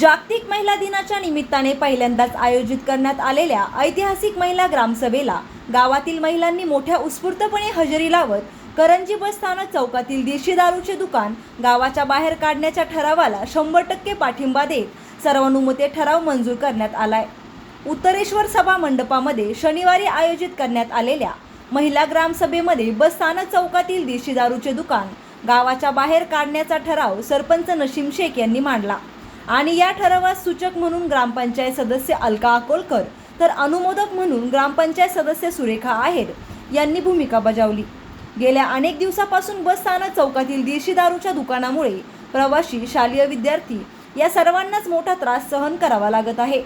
जागतिक महिला दिनाच्या निमित्ताने पहिल्यांदाच आयोजित करण्यात आलेल्या ऐतिहासिक महिला ग्रामसभेला गावातील महिलांनी मोठ्या उत्स्फूर्तपणे हजेरी लावत करंजी बस स्थानक चौकातील देशी दारूचे दुकान गावाच्या बाहेर काढण्याच्या ठरावाला शंभर टक्के पाठिंबा देत सर्वानुमते ठराव मंजूर करण्यात आलाय. उत्तरेश्वर सभा मंडपामध्ये शनिवारी आयोजित करण्यात आलेल्या महिला ग्रामसभेमध्ये बस स्थानक चौकातील देशी दारूचे दुकान गावाच्या बाहेर काढण्याचा ठराव सरपंच नशीम शेख यांनी मांडला. आणि या ठरावास सूचक म्हणून ग्रामपंचायत सदस्य अलका अकोलकर तर अनुमोदक म्हणून ग्रामपंचायत सदस्य सुरेखा आहेर यांनी भूमिका बजावली. गेल्या अनेक दिवसापासून बस स्थानक चौकातील देशी दारूच्या दुकानामुळे प्रवासी शालेय विद्यार्थी या सर्वांनाच मोठा त्रास सहन करावा लागत आहे.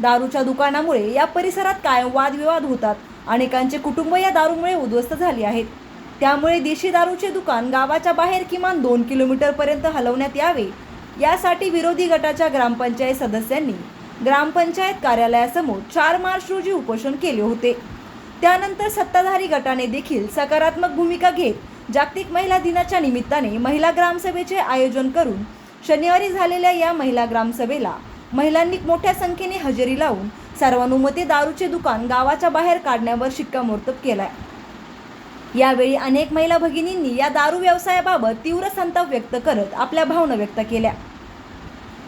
दारूच्या दुकानामुळे या परिसरात कायम वादविवाद होतात. अनेकांचे कुटुंब या दारूमुळे उद्ध्वस्त झाली आहेत. त्यामुळे देशी दारूचे दुकान गावाच्या बाहेर किमान दोन किलोमीटरपर्यंत हलवण्यात यावे यासाठी विरोधी गटाच्या ग्रामपंचायत सदस्यांनी ग्रामपंचायत कार्यालयासमोर चार मार्च रोजी उपोषण केले होते. त्यानंतर सत्ताधारी गटाने देखील सकारात्मक भूमिका घेत जागतिक महिला दिनाच्या निमित्ताने महिला ग्रामसभेचे आयोजन करून शनिवारी झालेल्या या महिला ग्रामसभेला महिलांनी मोठ्या संख्येने हजेरी लावून सर्वानुमते दारूचे दुकान गावाच्या बाहेर काढण्यावर शिक्कामोर्तब केलाय. यावेळी अनेक महिला भगिनींनी या दारू व्यवसायाबाबत तीव्र संताप व्यक्त करत आपल्या भावना व्यक्त केल्या.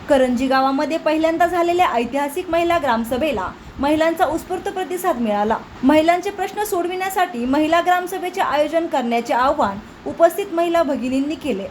करंजी गावामध्ये पहिल्यांदा झालेल्या ऐतिहासिक महिला ग्रामसभेला महिलांचा उत्स्फूर्त प्रतिसाद मिळाला. महिलांचे प्रश्न सोडविण्यासाठी महिला ग्रामसभेचे आयोजन करण्याचे आवाहन उपस्थित महिला भगिनींनी केले.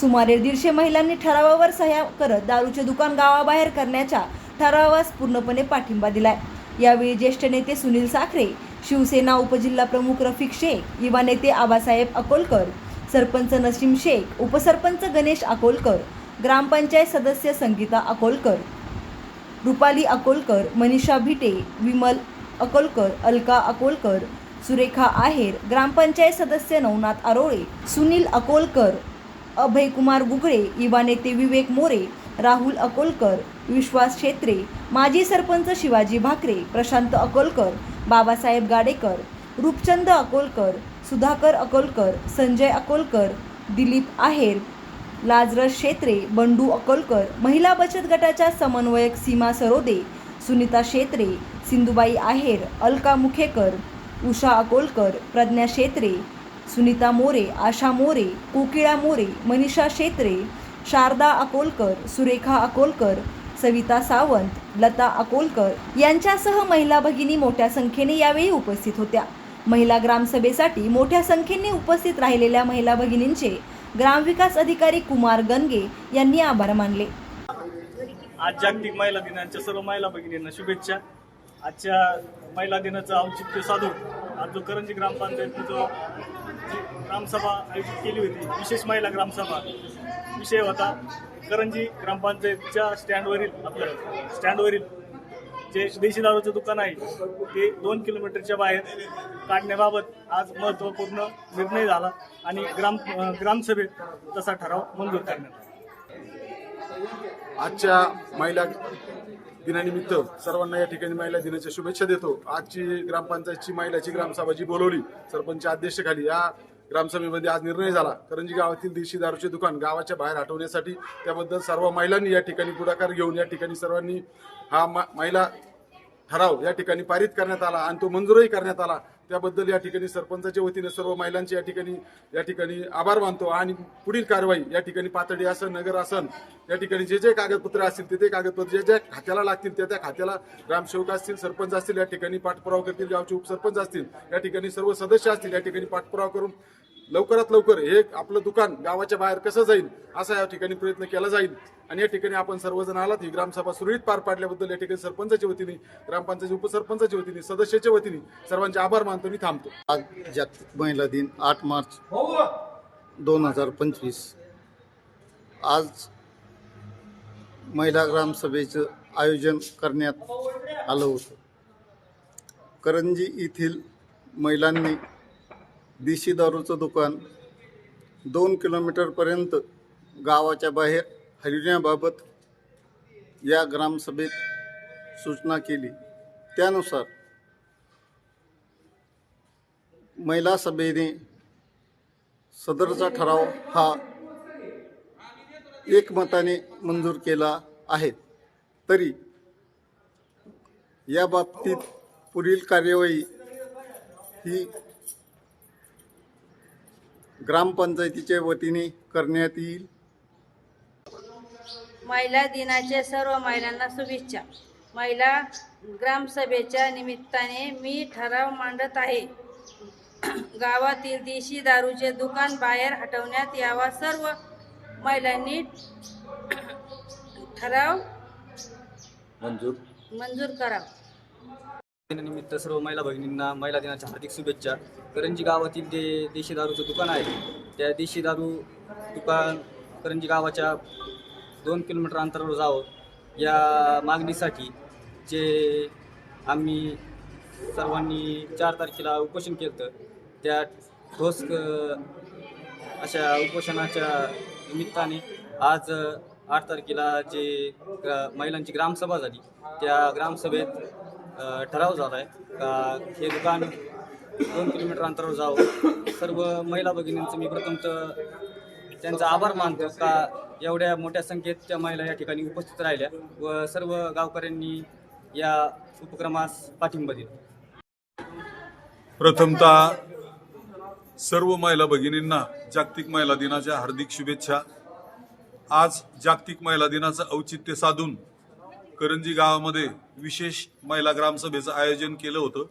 सुमारे दीडशे महिलांनी ठरावावर सह्या करत दारूचे दुकान गावाबाहेर करण्याच्या ठरावास पूर्णपणे पाठिंबा दिलाय. यावेळी ज्येष्ठ नेते सुनील साखरे शिवसेना उपजिल्हा प्रमुख रफिक शेख युवा नेते आबासाहेब अकोलकर सरपंच नसीम शेख उपसरपंच गणेश अकोलकर ग्रामपंचायत सदस्य संगीता अकोलकर रुपाली अकोलकर मनीषा भिटे विमल अकोलकर अलका अकोलकर सुरेखा आहेर ग्रामपंचायत सदस्य नवनाथ आरोळे सुनील अकोलकर अभयकुमार गुगळे युवा नेते विवेक मोरे राहुल अकोलकर विश्वास छेत्रे माजी सरपंच शिवाजी भाकरे प्रशांत अकोलकर बाबासाहेब गाडेकर रूपचंद अकोलकर सुधाकर अकोलकर संजय अकोलकर दिलीप आहेर लाजरस शेत्रे बंडू अकोलकर महिला बचत गटाच्या समन्वयक सीमा सरोदे सुनीता शेत्रे सिंधुबाई आहेर अलका मुखेकर उषा अकोलकर प्रज्ञा शेत्रे सुनीता मोरे आशा मोरे कोकिळा मोरे मनीषा शेत्रे शारदा अकोलकर सुरेखा अकोलकर सविता सावंत लता अकोलकर यांच्यासह महिला भगिनी मोठ्या संख्येने यावेळी उपस्थित होत्या. महिला ग्रामसभेसाठी मोठ्या संख्येने उपस्थित राहिलेल्या महिला भगिनींचे ग्रामविकास अधिकारी कुमार गंगे यांनी आभार मानले. आज जागतिक महिला दिनाच्या सर्व महिला भगिनींना शुभेच्छा. आजच्या महिला दिनाचं औचित्य साधून आज जो करंजी ग्रामपंचायतने ग्रामसभा आयोजित केली होती. विशेष महिला ग्रामसभा. विषय होता करंजी ग्रामपंचायतच्या स्टँडवरील आपलं स्टँडवरील जे देशी दारूचं दुकान आहे ते दोन किलोमीटरच्या बाहेर काढण्याबाबत आज महत्त्वपूर्ण निर्णय झाला आणि ग्राम ग्रामसभेत तसा ठराव मंजूर करण्यात आला. आजच्या महिला दिनानिमित्त सर्वांना या ठिकाणी महिला दिनाच्या शुभेच्छा देतो. आजची ग्रामपंचायतची महिलाची ग्रामसभा जी बोलवली सरपंच अध्यक्षखाली या ग्रामसभेमध्ये आज निर्णय झाला करंजी गावातील देशी दारूचे दुकान गावाच्या बाहेर हटवण्यासाठी त्याबद्दल सर्व महिलांनी या ठिकाणी पुढाकार घेऊन या ठिकाणी सर्वांनी हा म- महिला ठराव या ठिकाणी पारित करण्यात आला आणि तो मंजूरही करण्यात आला त्याबद्दल या ठिकाणी सरपंचाच्या वतीने सर्व महिलांचे या ठिकाणी या ठिकाणी आभार मानतो आणि पुढील कारवाई या ठिकाणी पातळी असन नगर असन या ठिकाणी जे जे कागदपत्र असतील ते ते कागदपत्र जे ज्या खात्याला लागतील त्या त्या खात्याला ग्रामसेवक असतील सरपंच असतील या ठिकाणी पाठपुरावा करतील गावचे उपसरपंच असतील या ठिकाणी सर्व सदस्य असतील या ठिकाणी पाठपुरावा करून लवकरात लवकर हे आपलं दुकान गावाच्या बाहेर कसं जाईल असा या ठिकाणी प्रयत्न केला जाईल. आणि या ठिकाणी आपण सर्वजण आलात. ही ग्रामसभा सुरळीत पार पाडल्याबद्दल या ठिकाणी सरपंचाच्या वतीने ग्रामपंचायत उपसरपंचाच्या वतीने सदस्याच्या वतीने सर्वांचे आभार मानतो मी थांबतो. आज जागतिक महिला दिन आठ मार्च दोन हजार पंचवीस. आज महिला ग्रामसभेचं आयोजन करण्यात आलं होतं. करंजी येथील महिलांनी देशी दारूचं दुकान. दोन किलोमीटरपर्यंत गावाच्या बाहेर हलविण्याबाबत या ग्रामसभेत सूचना केली. त्यानुसार महिला सभेने सदरचा ठराव हा एकमताने मंजूर केला आहे. तरी या बाबतीत पुढील कार्यवाही ही ग्रामपंचायतीच्या वतीने करण्यात येईल. महिला दिनाच्या सर्व महिलांना शुभेच्छा. महिला ग्रामसभेच्या निमित्ताने मी ठराव मांडत आहे. गावातील देशी दारूचे दुकान बाहेर हटवण्यात यावा. सर्व महिलांनी ठराव मंजूर. मंजूर करावा दिनानिमित्त सर्व महिला भगिनींना महिला दिनाच्या हार्दिक शुभेच्छा. करंजी गावातील जे देशी दारूचं दुकान आहे त्या देशी दारू दुकान करंजी गावाच्या दोन किलोमीटर अंतरावर जावं. या मागणीसाठी जे आम्ही सर्वांनी चार तारखेला उपोषण केलं त्या ठोस अशा उपोषणाच्या निमित्ताने आज आठ तारखेला जे ग्रा- महिलांची ग्रामसभा झाली. त्या ग्रामसभेत ठराव झाला आहे का हे दुकान दोन किलोमीटर अंतरावर जावं? सर्व महिला भगिनींचं मी प्रथमतः त्यांचा आभार मानतो का एवढ्या मोठ्या संख्येत त्या महिला या ठिकाणी उपस्थित राहिल्या व सर्व गावकऱ्यांनी या उपक्रमास पाठिंबा दिला. प्रथमतः सर्व महिला भगिनींना जागतिक महिला दिनाच्या हार्दिक शुभेच्छा. आज जागतिक महिला दिनाचं औचित्य साधून करंजी गावामध्ये विशेष महिला ग्रामसभेचं आयोजन केलं होतं.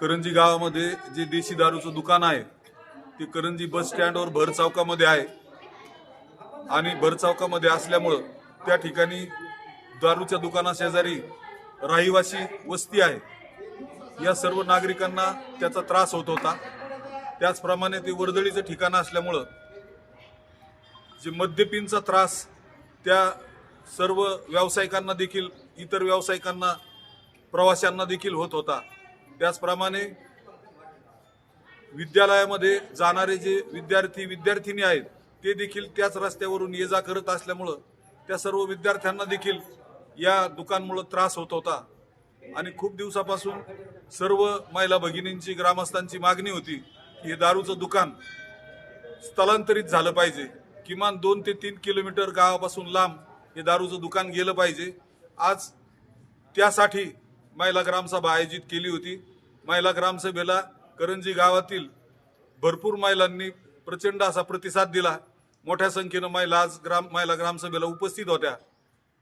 करंजी गावामध्ये जे देशी दारूचं दुकान आहे ते करंजी बस स्टँडवर भर चौकामध्ये आहे. आणि भर चौकामध्ये असल्यामुळं त्या ठिकाणी दारूच्या दुकानाशेजारी रहिवासी वस्ती आहे. या सर्व नागरिकांना त्याचा त्रास होत होता. त्याचप्रमाणे ते वर्दळीचं ठिकाण असल्यामुळं जे मद्यपींचा त्रास त्या सर्व व्यावसायिकांना देखील इतर व्यावसायिकांना प्रवाशांना देखील होत होता. त्याचप्रमाणे विद्यालयामध्ये जाणारे जे विद्यार्थी विद्यार्थिनी आहेत ते देखील त्याच रस्त्यावरून ये जा करत असल्यामुळं त्या सर्व विद्यार्थ्यांना देखील या दुकानमुळं त्रास होत होता. आणि खूप दिवसापासून सर्व महिला भगिनींची ग्रामस्थांची मागणी होती की हे दारूचं दुकान स्थलांतरित झालं पाहिजे. किमान दोन ते तीन किलोमीटर गावापासून लांब हे दारूचं दुकान गेलं पाहिजे. आज त्यासाठी महिला ग्रामसभा आयोजित केली होती. महिला ग्रामसभेला करंजी गावातील भरपूर महिलांनी प्रचंड असा प्रतिसाद दिला. मोठ्या संख्येनं महिला आज ग्राम महिला ग्रामसभेला उपस्थित होत्या.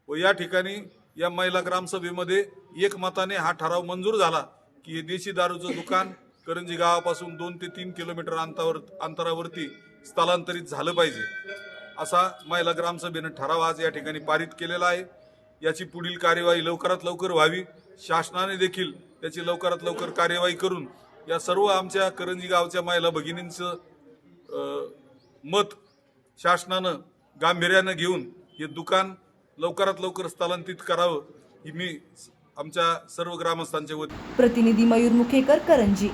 व या ठिकाणी या महिला ग्रामसभेमध्ये एकमताने हा ठराव मंजूर झाला की हे देशी दारूचं दुकान करंजी गावापासून दोन ते तीन किलोमीटर अंतरावर अंतरावरती स्थलांतरित झालं पाहिजे. असा महिला ग्रामसभेनं ठराव आज या ठिकाणी पारित केलेला आहे. याची पुढील कार्यवाही लवकरात लवकर व्हावी. शासनाने देखील त्याची लवकरात लवकर कार्यवाही करून या सर्व आमच्या करंजी गावच्या महिला भगिनींचं मत शासनानं गांभीर्यानं घेऊन हे दुकान लवकरात लवकर स्थलांतरित करावं ही मी आमच्या सर्व ग्रामस्थांच्या वतीने प्रतिनिधी मयूर मुखेकर करंजी.